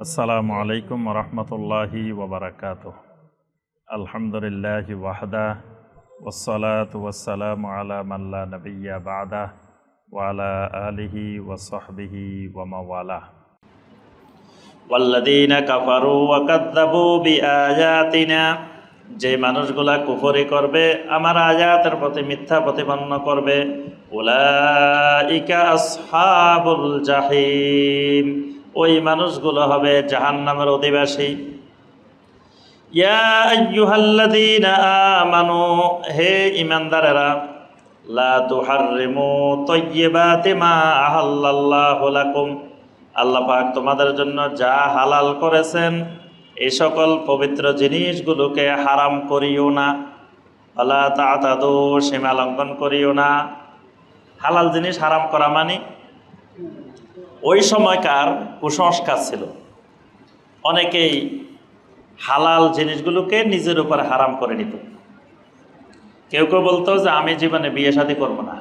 আসসালামু আলাইকুম রহমতুল্লাহি ওবরাকাত আলহামদুলিল্লাহ ওয়াহদা ওসলাত ওয়াসালাম আলা মাল্লা নবিয়া বাদা ওয়ালা আলিহি ওসহবিহি ওয়াল্লাযীনা কাফারু ওয়া কাযযাবু বিআয়াতিনা, যে মানুষগুলা কুফরি করবে, আমার আয়াতের প্রতি মিথ্যা প্রতিপন্ন করবে, উলাইকা আসহাবুল জাহিম। ওই মানুষগুলো হবে জাহান্নামের অধিবাসী। ইয়া আইয়ুহাল্লাযীনা আমানু, হে লাকুম। আল্লাহ পাক তোমাদের জন্য যা হালাল করেছেন এই সকল পবিত্র জিনিসগুলোকে হারাম করিও না। আল্লাহ তাতাদু, সীমা লঙ্ঘন করিও না। হালাল জিনিস হারাম করা মানে ওই সময়কার কুসংস্কার ছিল। অনেকেই হালাল জিনিসগুলোকে নিজের উপর হারাম করে নিত। কেউ কেউ বলতো যে, আমি জীবনে বিয়ে শাদী করব না।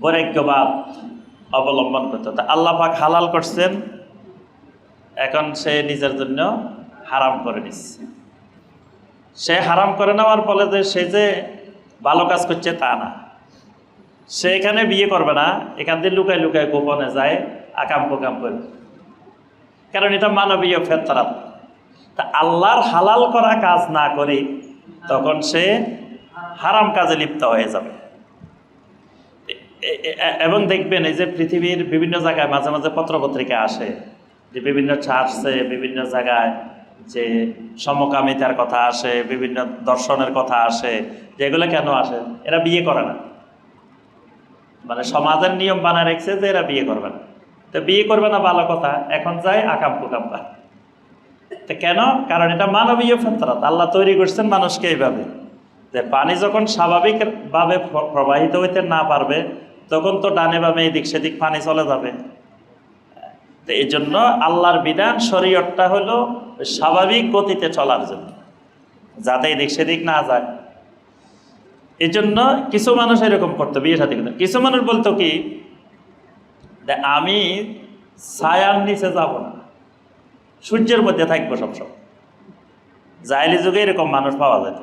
বৈরাগ্যবাদ অবলম্বন করতো। তা আল্লাহ পাক হালাল করছেন, এখন সে নিজের জন্য হারাম করে নিচ্ছে। সে হারাম করে নেওয়ার ফলে যে, সে যে ভালো কাজ করছে তা না। সে এখানে বিয়ে করবে না, এখান দিয়ে লুকায় লুকায় গোপনে যায়, আকাম কোকাম করবে কারণ এটা মানবীয় ফেতরাত তা আল্লাহর হালাল করা কাজ না করে তখন সে হারাম কাজে লিপ্ত হয়ে যাবে। এবং দেখবেন এই যে পৃথিবীর বিভিন্ন জায়গায় মাঝে মাঝে পত্রপত্রিকা আসে যে বিভিন্ন চার্চে বিভিন্ন জায়গায় যে সমকামিতার কথা আসে, বিভিন্ন দর্শনের কথা আসে, যেগুলো কেন আসে? এরা বিয়ে করে না। মানে সমাজের নিয়ম বানায় রেখেছে যে এরা বিয়ে করবে না। তো বিয়ে করবে না ভালো কথা, এখন যায় আকাম কুকাম পায় তো কেন? কারণ এটা মানবীয় ফেতরাত আল্লাহ তৈরি করছেন মানুষকে এইভাবে। যে পানি যখন স্বাভাবিকভাবে প্রবাহিত হইতে না পারবে, তখন তো ডানে বামে এদিক সেদিক পানি চলে যাবে। তো এই জন্য আল্লাহর বিধান শরীয়তটা হলো স্বাভাবিক গতিতে চলার জন্য, যাতে এদিক সেদিক না যায়। এই জন্য কিছু মানুষ এরকম করতো, বিয়ে সাথে কিন্তু কিছু মানুষ বলতো কি আমি ছায়ার নিচে যাব না, সূর্যের মধ্যে থাকব সবসময়। জাইলি যুগে এরকম মানুষ পাওয়া যেত।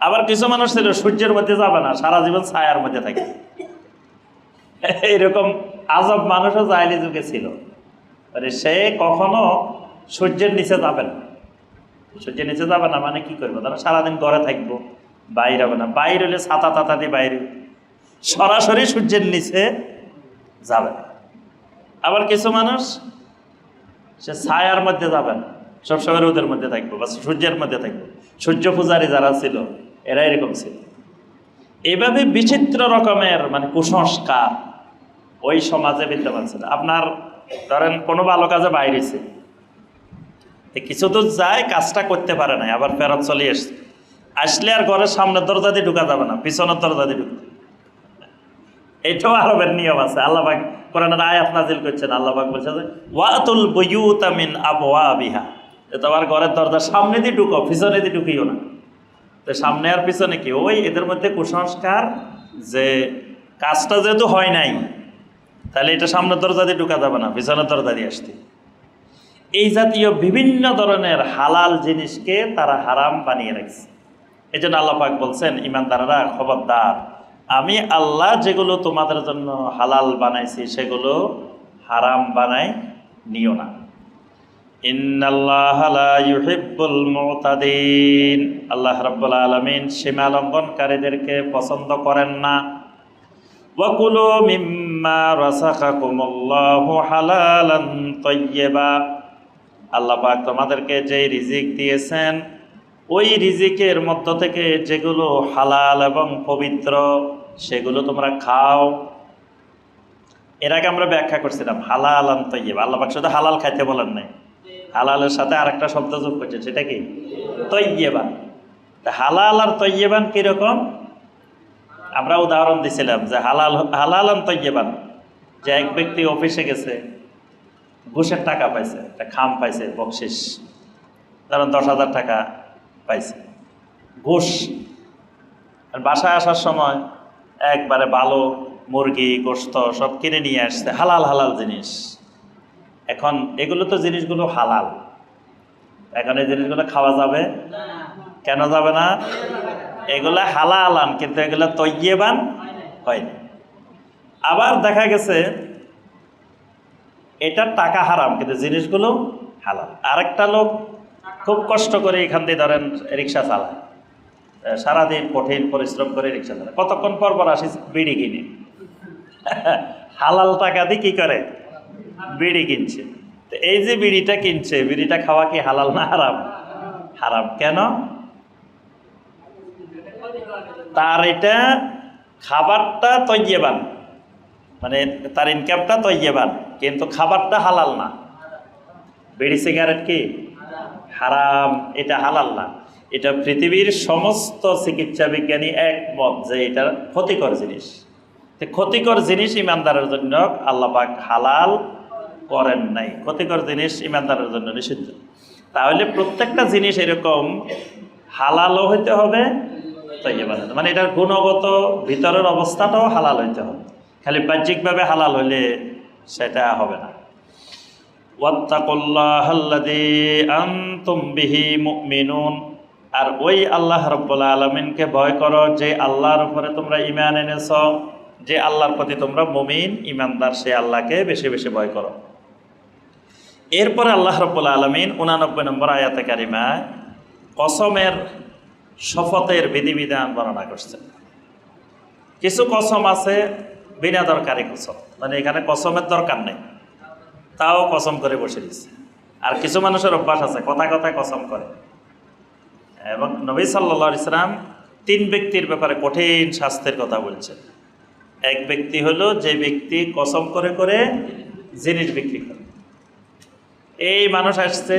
আবার কিছু মানুষ ছিল, সূর্যের মধ্যে যাবে না, সারা জীবন ছায়ার মধ্যে থাকবে এরকম আজব মানুষও জাইলি যুগে ছিল। মানে সে কখনো সূর্যের নিচে যাবে না। সূর্যের নিচে যাবে না মানে কি করব? তারা সারাদিন ঘরে থাকব। বাইরে হবে না। বাইর হলে ছাতা তাতা দিয়ে বাইরে সরাসরি সূর্যের নিচে যাবে। না। আবার কিছু মানুষ, সে ছায়ার মধ্যে যাবে না। সবসময় রোদের মধ্যে থাকব বা সূর্যের মধ্যে থাকব। সূর্য পূজারী যারা ছিল এরা এরকম ছিল। এভাবে বিচিত্র রকমের মানে কুসংস্কার ওই সমাজে বিদ্যমান ছিল। আপনার ধরেন কোনো ভালো কাজে বাইরেছে তো কিছু দূর যায়, কাজটা করতে পারে না আবার ফেরত চলে এসছে। আসলে আর ঘরের সামনের দরজা দিয়ে ঢুকা যাবে না, পিছনের দরজা দিয়ে ঢুকতে এটাও আরবের নিয়ম আছে। আল্লাহবাক কোরআনের আয়াত নাজিল করছেন। আল্লাহবাক বলছে যে, ওয়াতুল বুয়ুতা মিন আবওয়াবিহা। যে তোমার ঘরের দরজা সামনে দিয়ে ঢুকো, পিছনে দিয়ে ঢুকিও না। তো সামনে আর পিছনে কি? ওই এদের মধ্যে কুসংস্কার যে কাজটা যেহেতু হয় নাই, তাহলে এটা সামনের দরজা দিয়ে ঢুকা যাবে না, পিছনের দরজা দিয়ে আসতে। এই জাতীয় বিভিন্ন ধরনের হালাল জিনিসকে তারা হারাম বানিয়ে রাখছে। এই জন্য আল্লাহ পাক বলছেন, ইমানদাররা খবরদার। আমি আল্লাহ যেগুলো তোমাদের জন্য হালাল বানাইছি, সেগুলো হারাম বানাই নিও না। ইন্নাল্লাহ লা ইউহিব্বুল মুতাদিন। আল্লাহ রাব্বুল আলামিন সীমা লঙ্ঘনকারীদেরকে পছন্দ করেন না। ওয়াকুলু মিম্মা রাসাকাকুমুল্লাহু হালালান তাইয়্যিবা আল্লাহ তোমাদেরকে যেই রিজিক দিয়েছেন ওই রিজিকের মধ্য থেকে যেগুলো হালাল এবং পবিত্র, সেগুলো তোমরা খাও। এর আগে আমরা ব্যাখ্যা করছিলাম হালাল তৈব আল্লাহ শুধু হালাল খাইতে বলেন নাই। হালালের সাথে আরেকটা শব্দ যোগ করছে, সেটা কি? তৈবান হালাল আর তৈবান কীরকম? আমরা উদাহরণ দিছিলাম যে হালাল, হালালান তৈবান যে এক ব্যক্তি অফিসে গেছে, ঘুষের টাকা পাইছে, একটা খাম পাইছে, বকশিস। ধরেন দশ হাজার টাকা। পাইছে। ঘুষ। আর বাসায় আসার সময় একবারে ভালো মুরগি, গোস্ত সব কিনে নিয়ে আসছে, হালাল হালাল জিনিস। এখন এগুলো তো জিনিসগুলো হালাল। এখন এই জিনিসগুলো খাওয়া যাবে? কেন যাবে না? এগুলা হালালান কিন্তু এগুলো তৈয়েবান হয়নি। আবার দেখা গেছে এটা টাকা হারাম, কিন্তু জিনিসগুলো হালাল। আরেকটা লোক খুব কষ্ট করে এখান দিয়ে ধরেন রিক্সা চালায়। সারাদিন কঠিন পরিশ্রম করে রিক্সা চালায়। কতক্ষণ পর পর আসি বিড়ি কিনে। হালাল টাকা দিয়ে কি করে? বিড়ি কিনছে। তো এই যে বিড়িটা কিনছে, বিড়িটা খাওয়া কি হালাল না হারাম? হারাম কেন? তার এটা খাবারটা তৈয়েবান মানে তার ইনকামটা তৈয়েবান কিন্তু খাবারটা হালাল না। বিড়ি সিগারেট কি? হারাম, এটা হালাল না। এটা পৃথিবীর সমস্ত চিকিৎসা বিজ্ঞানী একমত যে এটা ক্ষতিকর জিনিস। ক্ষতিকর জিনিস ইমানদারের জন্য আল্লাপাক হালাল করেন নাই। ক্ষতিকর জিনিস ইমানদারের জন্য নিষিদ্ধ। তাহলে প্রত্যেকটা জিনিস এরকম হালালও হইতে হবে। মানে এটার গুণগত ভিতরের অবস্থাটাও হালাল হইতে হবে। খালি বাহ্যিকভাবে হালাল হইলে সেটা হবে না। ওয়াত্তাকুল্লাহাল্লাযী আনতুম বিহি মুমিনুন। আর ওই আল্লাহ রব্বুল আলমিনকে ভয় করো যে আল্লাহর উপরে তোমরা ইমান এনেছ, যে আল্লাহর প্রতি তোমরা মুমিন ইমানদার সে আল্লাহকে বেশি বেশি ভয় করো। এরপরে আল্লাহ রব্বুল আলমিন উনানব্বই নম্বর আয়াতে কারিমায় কসমের শপথের বিধিবিধান বর্ণনা করছেন। কিছু কসম আছে, বিনা দরকারি কসম। মানে এখানে কসমের দরকার নেই। তাও কসম করে বসে দিয়েছে আর কিছু মানুষের অভ্যাস আছে, কথা কথায় কসম করে। এবং নবী সাল্লা ইসলাম তিন ব্যক্তির ব্যাপারে কঠিন শাস্তির কথা বলছেন। এক ব্যক্তি হলো যে ব্যক্তি কসম করে করে জিনিস বিক্রি করে। এই মানুষ আসছে,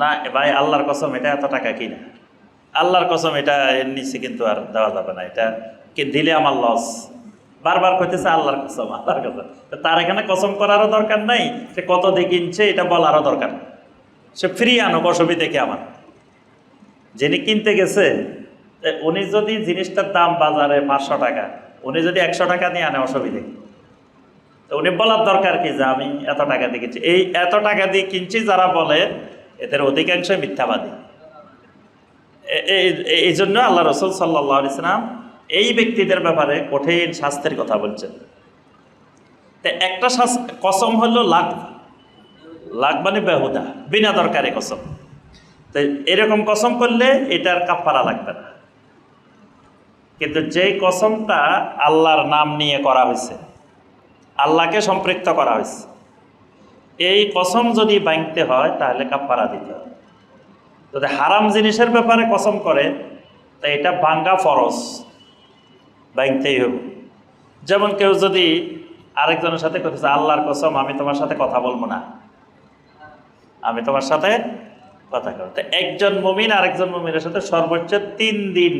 না ভাই, আল্লাহর কসম, এটা এত টাকা কিনা আল্লাহর কসম, এটা এর নিচে কিন্তু আর দেওয়া যাবে না। এটা দিলে আমার লস বারবার কইতেছে আল্লাহর কসম আল্লাহর কসম তার এখানে কসম করারও দরকার নাই, সে কত দিয়ে কিনছে এটা বলারও দরকার। সে ফ্রি আনো অসুবিধে কি আমার যিনি কিনতে গেছে উনি যদি জিনিসটার দাম বাজারে পাঁচশো টাকা, উনি যদি একশো টাকা নিয়ে আনে, অসুবিধে? তো উনি বলার দরকার কি যে আমি এত টাকা দিয়ে কিনছি এই এত টাকা দিয়ে কিনছি যারা বলে, এদের অধিকাংশই মিথ্যাবাদী এই জন্য আল্লাহ রসুল সাল্লাহ ইসলাম এই ব্যক্তিদের ব্যাপারে কঠিন শাস্তির কথা বলছেন। তো একটা কসম হলো লাখ। লাখ মানে বেহুদা, বিনা দরকারে কসম। তো এরকম কসম করলে এটার কাপ্পারা লাগবে না। কিন্তু যেই কসমটা আল্লাহর নাম নিয়ে করা হয়েছে, আল্লাহকে সম্পৃক্ত করা হয়েছে, এই কসম যদি ভাঙতে হয় তাহলে কাপ্পারা দিতে হবে। যদি হারাম জিনিসের ব্যাপারে কসম করে, তা এটা ভাঙ্গা ফরজ। ভাঙতেই হবে। যেমন কেউ যদি আরেকজনের সাথে কথা আল্লাহর কসম, আমি তোমার সাথে কথা বলব না। আমি তোমার সাথে কথা করব তো একজন মমিন আরেকজন মমিনের সাথে সর্বোচ্চ তিন দিন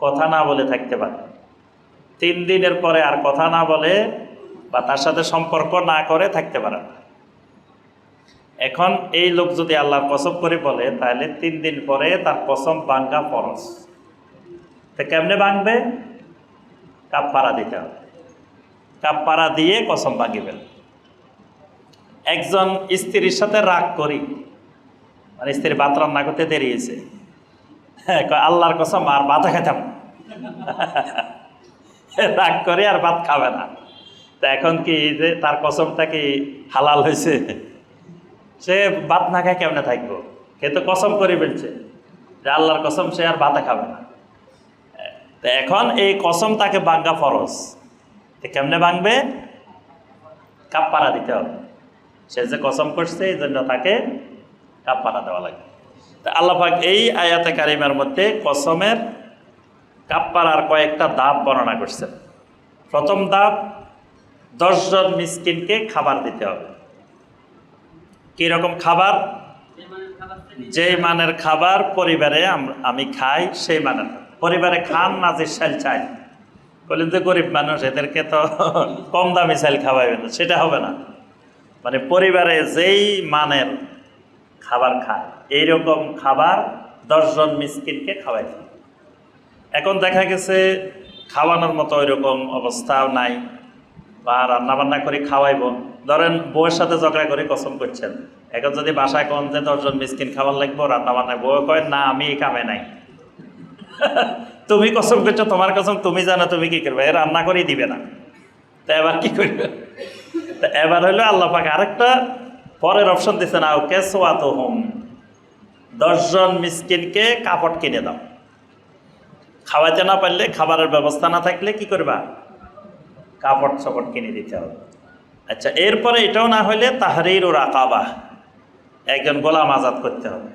কথা না বলে থাকতে পারে। তিন দিনের পরে আর কথা না বলে বা তার সাথে সম্পর্ক না করে থাকতে পারে না। এখন এই লোক যদি আল্লাহর কসম করে বলে, তাহলে তিন দিন পরে তার কসম ভাঙ্গা ফরজ। তো কেমনে ভাঙবে? কাপ পাড়া দিতে হবে। কাপ পাড়া দিয়ে কসম ভাঙিবেন। একজন স্ত্রীর সাথে রাগ করি মানে স্ত্রী ভাত রান্না করতে দেরিয়েছে হ্যাঁ আল্লাহর কসম, আর ভাত খেতাম। রাগ করে আর ভাত খাবে না। তা এখন কি যে তার কসমটা কি হালাল হয়েছে? সে ভাত না খায় কেমনে থাকব? সে তো কসম করে ফেলছে। যে আল্লাহর কসম, সে আর ভাতে খাবে না। তো এখন এই কসম তাকে ভাঙ্গা ফরজ। কেমনে ভাঙবে কাপ্পারা দিতে হবে। সে যে কসম করছে, এই জন্য তাকে কাপ্পারা দেওয়া লাগবে তা আল্লাহাক এই আয়াতে কারিমার মধ্যে কসমের কাপ্পারার কয়েকটা দাব বর্ণনা করছেন। প্রথম দাব, দশজন মিসকিনকে খাবার দিতে হবে। কীরকম খাবার? যে মানের খাবার পরিবারে আমি খাই, সেই মানের পরিবারে খান না যে চাল চাই। বলেন যে গরিব মানুষ, এদেরকে তো কম দামি চাল খাওয়াইবে না, সেটা হবে না। মানে পরিবারে যেই মানের খাবার খায়, এইরকম খাবার দশজন মিসকিনকে খাওয়াই। এখন দেখা গেছে খাওয়ানোর মতো ওইরকম অবস্থাও নাই, বা রান্না বান্না করে খাওয়াইব। ধরেন বউয়ের সাথে ঝগড়া করে কসম করছেন। এখন যদি বাসায় কোন যে দশজন মিসকিন খাবার লাগবো রান্না বান্না বউ কয়, না, আমি কামে নাই। তুমি কসম করছ তোমার কসম তুমি জানো, তুমি কি করবে? এ রান্না করেই দিবে না। তা এবার কি করবে? তা এবার হলো আল্লাহ পাক আরেকটা পরের অপশন দিচ্ছে না, ওকে সোয়াত হোম দশজন মিসকিনকে কাপড় কিনে দাও। খাওয়াতে না পারলে খাবারের ব্যবস্থা না থাকলে কি করবা? কাপড় চাপড় কিনে দিতে হবে। আচ্ছা এরপরে এটাও না হলে তাহারির ও রাকাবা। একজন গোলাম আজাদ করতে হবে।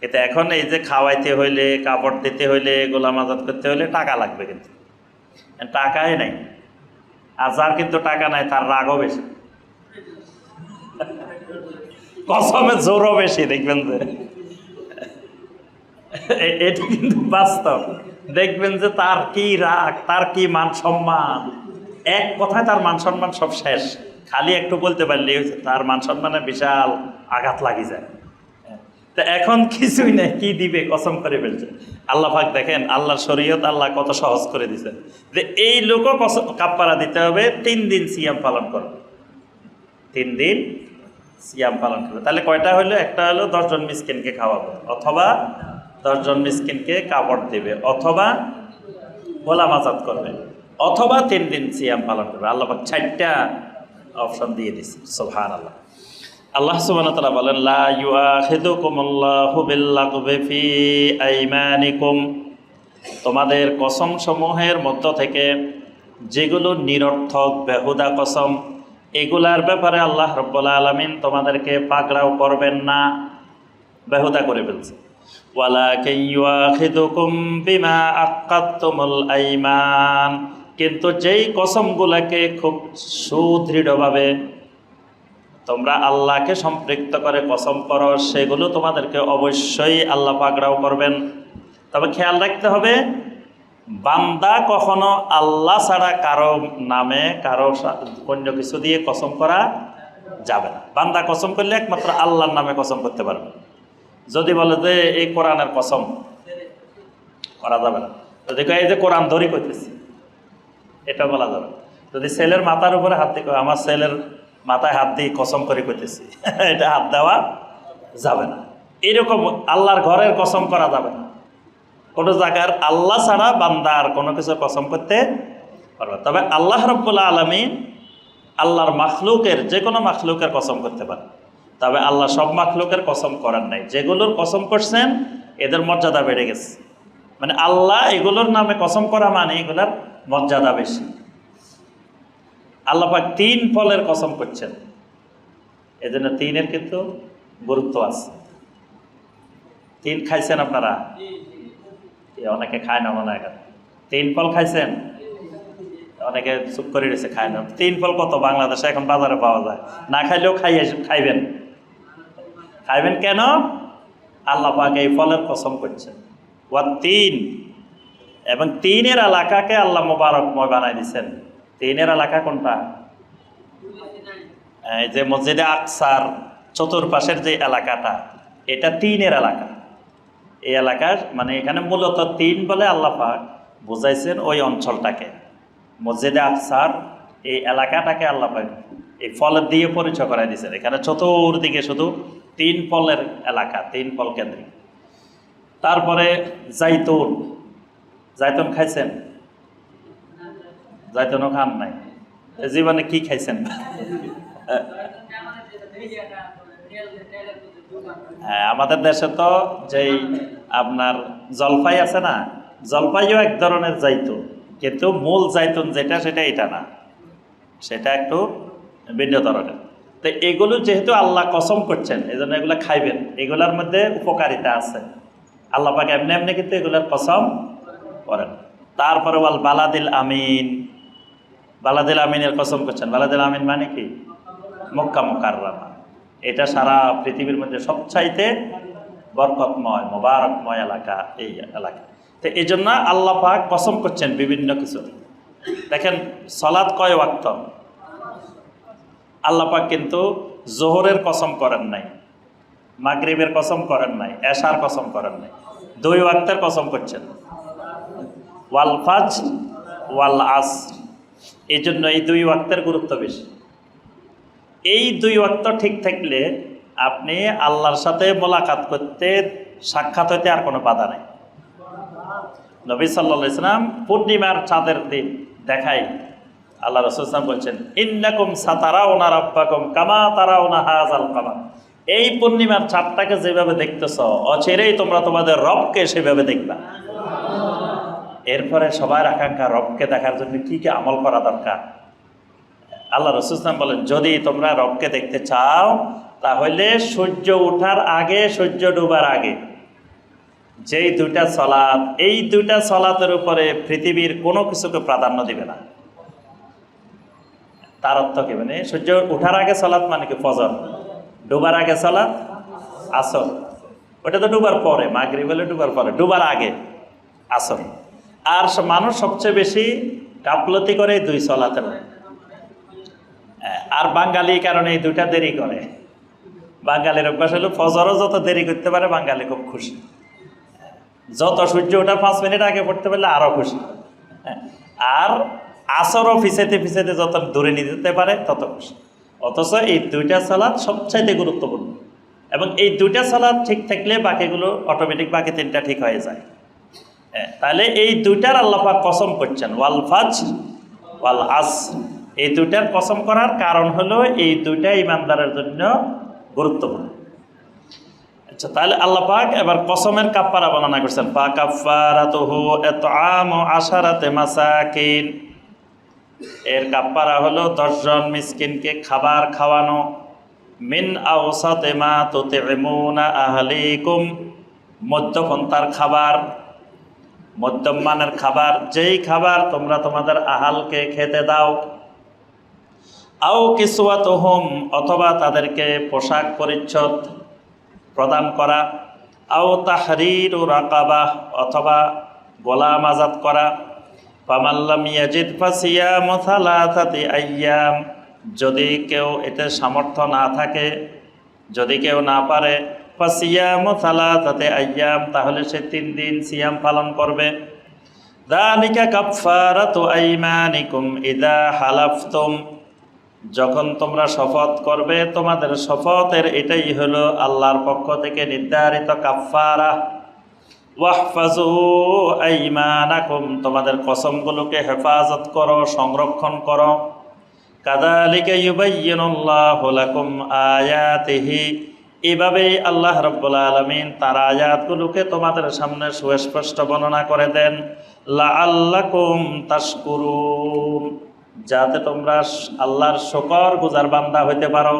কিন্তু এখন এই যে খাওয়াইতে হইলে, কাপড় দিতে হইলে, গোলাম আজাদ করতে হইলে টাকা লাগবে কিন্তু। টাকাই নাই। আর যার কিন্তু টাকা নাই, তার রাগও বেশি। কসমে জোরও বেশি, দেখবেন যে। এটা কিন্তু বাস্তব। দেখবেন যে তার কি রাগ, তার কি মান সম্মান। এক কথায় তার মান সম্মান সব শেষ। খালি একটু বলতে হয়েছে, তার মান সম্মানে বিশাল আঘাত লাগি যায়। তা এখন কিছুই নেই, কি দিবে, কসম করে ফেলছে আল্লাহ পাক দেখেন, আল্লাহর শরীয়ত আল্লাহ কত সহজ করে দিছে যে এই লোকও কসম কাপ্পারা দিতে হবে, তিন দিন সিয়াম পালন করবে তিন দিন সিয়াম পালন করবে তাহলে কয়টা হলো একটা হলো দশজন মিসকিনকে খাওয়াবে, অথবা দশজন মিসকিনকে কাপড় দেবে, অথবা গোলাম আজাদ করবে, অথবা তিন দিন সিয়াম পালন করবে। আল্লাহ পাক চারটা অপশন দিয়ে দিছে সোহান আল্লাহ আল্লাহ তাআলা বলেন আইমানিকুম। তোমাদের কসম সমূহের মধ্য থেকে যেগুলো নিরর্থক, বেহুদা কসম, এগুলার ব্যাপারে আল্লাহ রব্বুল আলমিন তোমাদেরকে পাকড়াও করবেন না, বেহুদা করে ফেলছে। কিন্তু যেই কসমগুলাকে খুব সুদৃঢ়ভাবে তোমরা আল্লাহকে সম্পৃক্ত করে কসম করো সেগুলো তোমাদেরকে অবশ্যই আল্লাহ পাকড়াও করবেন। তবে খেয়াল রাখতে হবে বান্দা কখনো আল্লাহ ছাড়া কারও নামে কারও অন্য কিছু দিয়ে কসম করা যাবে না। বান্দা কসম করলে একমাত্র আল্লাহর নামে কসম করতে পারবে। যদি বলে যে এই কোরআনের কসম করা যাবে না। যদি এই যে কোরআন ধরি করতেছি এটা বলা যাবে যদি ছেলের মাথার উপরে হাত কয়, আমার ছেলের মাথায় হাত দিয়ে কসম করে করতেছি এটা হাত দেওয়া যাবে না। এরকম আল্লাহর ঘরের কসম করা যাবে না। কোনো জায়গার আল্লাহ ছাড়া বান্দার কোনো কিছু কসম করতে পারবে। তবে আল্লাহ রব্বুল্লা আলমী আল্লাহর মাখলুকের, যে কোনো মাখলুকের কসম করতে পারে। তবে আল্লাহ সব মাখলুকের কসম করার নাই। যেগুলোর কসম করছেন, এদের মর্যাদা বেড়ে গেছে। মানে আল্লাহ এগুলোর নামে কসম করা মানে এগুলার মর্যাদা বেশি। আল্লাহ পাক তিন ফলের কসম করছেন। এজন্য তিনের কিন্তু গুরুত্ব আছে। তিন খাইছেন আপনারা? অনেকে খায় না মনে এখন। তিন ফল খাইছেন? অনেকে চুপ করে রয়েছে, খায় না। তিন ফল কত বাংলাদেশে? এখন বাজারে পাওয়া যায়। না খাইলেও খাইয়ে খাইবেন। খাইবেন কেন? আল্লাহ পাক এই ফলের কসম করছেন। ওয়া তিন। এবং তিনের এলাকাকে আল্লাহ মোবারকময় বানাই দিছেন। তিনের এলাকা কোনটা? যে মসজিদে আকসার চতুর্পাশের যে এলাকাটা, এটা তিনের এলাকা। এই এলাকার মানে এখানে মূলত তিন বলে আল্লাহ পাক বুঝাইছেন ওই অঞ্চলটাকে। মসজিদে আকসার এই এলাকাটাকে আল্লাহ পাক এই ফলের দিয়ে পরিচয় করাই দিয়েছেন। এখানে চতুর্দিকে শুধু তিন ফলের এলাকা, তিন ফল কেন্দ্রিক। তারপরে জাইতুন। জাইতুন খাইছেন? জাইতুনও খান নাই। জীবনে কি খাইছেন? হ্যাঁ আমাদের দেশে তো যেই আপনার জলপাই আছে না, জলপাইও এক ধরনের জাইতুন, কিন্তু মূল জাইতুন যেটা সেটা এটা না। সেটা একটু ভিন্ন ধরনের। তো এগুলো যেহেতু আল্লাহ কসম করছেন এই জন্য এগুলো খাইবেন। এগুলোর মধ্যে উপকারিতা আছে। আল্লাহ পাকে এমনি এমনি কিন্তু এগুলোর কসম করেন। তারপরে বল বালাদিল আমিন। বালাদিল আমিনের কসম করছেন। বালাদিল আমিন মানে কি? মক্কা মোকাররমা। এটা সারা পৃথিবীর মধ্যে সবচাইতে বরকতময়, মোবারকময় এলাকা, এই এলাকা। তো এই জন্য আল্লাহ পাক কসম করছেন বিভিন্ন কিছু। দেখেন সলাদ কয় ওয়াক্ত? আল্লাহ পাক কিন্তু জোহরের কসম করেন নাই, মাগরিবের কসম করেন নাই, এশার কসম করেন নাই। দুই ওয়াক্তের কসম করছেন। ওয়াল ফাজ ওয়াল আস এই জন্য এই দুই ওয়াক্তের গুরুত্ব বেশি। এই দুই ওয়াক্ত ঠিক থাকলে আপনি আল্লাহর সাথে মোলাকাত করতে, সাক্ষাৎ হইতে আর কোনো বাধা নেই। নবী সাল্লা ইসলাম পূর্ণিমার চাঁদের দিন দেখাই আল্লাহ রসুলাম বলছেন, ইন্নাকুম সাতারা ওনার আব্বাকুম কামা তারা ওনা হাজ আল কামা এই পূর্ণিমার চাঁদটাকে যেভাবে দেখতেছ, অচেরেই তোমরা তোমাদের রবকে সেভাবে দেখবা। এরপরে সবার আকাঙ্ক্ষা রবকে দেখার জন্য কি কি আমল করা দরকার? আল্লাহ রসুলাম বলেন, যদি তোমরা রবকে দেখতে চাও, তাহলে সূর্য ওঠার আগে, সূর্য ডুবার আগে, যেই দুইটা সলাৎ, এই দুইটা সলাতের উপরে পৃথিবীর কোনো কিছুকে প্রাধান্য দিবে না। তার অর্থ কি? মানে সূর্য ওঠার আগে সলাৎ মানে কি? ফজর। ডুবার আগে সলাৎ, আসর। ওটা তো ডুবার পরে মাগরি বলে ডুবার পরে, ডুবার আগে, আসর। আর মানুষ সবচেয়ে বেশি গাফলতি করে দুই সলাতের আর বাঙালি কারণে এই দুইটা দেরি করে। বাঙালির অভ্যাস হলো ফজরও যত দেরি করতে পারে বাঙালি খুব খুশি। যত সূর্য ওঠার পাঁচ মিনিট আগে পড়তে পারলে আরও খুশি। হ্যাঁ, আর আসরও ফিসেতে ফিসেতে যত দূরে নিয়ে যেতে পারে তত খুশি। অথচ এই দুইটা সালাদ সবচাইতে গুরুত্বপূর্ণ। এবং এই দুইটা সালাদ ঠিক থাকলে বাকিগুলো অটোমেটিক বাকি তিনটা ঠিক হয়ে যায়। তাহলে এই দুইটার আল্লাপাক কসম করছেন, ওয়াল ফাজ ওয়াল আস এই দুইটার কসম করার কারণ হলো এই দুইটা ইমানদারের জন্য গুরুত্বপূর্ণ। আচ্ছা তাহলে আল্লাহ পাক এবার কসমের কাপ্পারা বর্ণনা করছেন পা কাফারাতুহু ইতআম আশারাতে মাসাকিন। এর কাপ্পারা হলো, দশজন মিসকিনকে খাবার খাওয়ানো। মিন আওসাতে মা তুতিমুনা আহলিকুম। মধ্যপন্থার খাবার। মধ্যম মানের খাবার, যেই খাবার তোমরা তোমাদের আহালকে খেতে দাও। আও কিসুয়াত হোম অথবা তাদেরকে পোশাক পরিচ্ছদ প্রদান করা। আও তাহরির ও রাকাবাহ অথবা গোলাম আজাদ করা। পামাল্লাম ইয়াজিদ ফাসিয়া মথালাথাতি আইয়াম, যদি কেউ এতে সামর্থ্য না থাকে, যদি কেউ না পারে ফাসিয়াম থালাথাতে আইয়াম, তাহলে সে তিন দিন সিয়াম পালন করবে। দালিকা কাফারাতু আইমানিকুম ইদা হালাফতুম, যখন তোমরা শপথ করবে, তোমাদের শপথের এটাই হলো আল্লাহর পক্ষ থেকে নির্ধারিত কাফারা ওয়াহফাজু আইমানাকুম, তোমাদের কসমগুলোকে হেফাজত করো, সংরক্ষণ করো। কাদালিকে ইউবাইয়িনুল্লাহু লাকুম আয়াতিহি এভাবেই আল্লাহ রব্বুল আলমিন তার আয়াতগুলোকে তোমাদের সামনে সুস্পষ্ট বর্ণনা করে দেন যাতে তোমরা আল্লাহর শকর গুজার বান্দা হইতে পারো।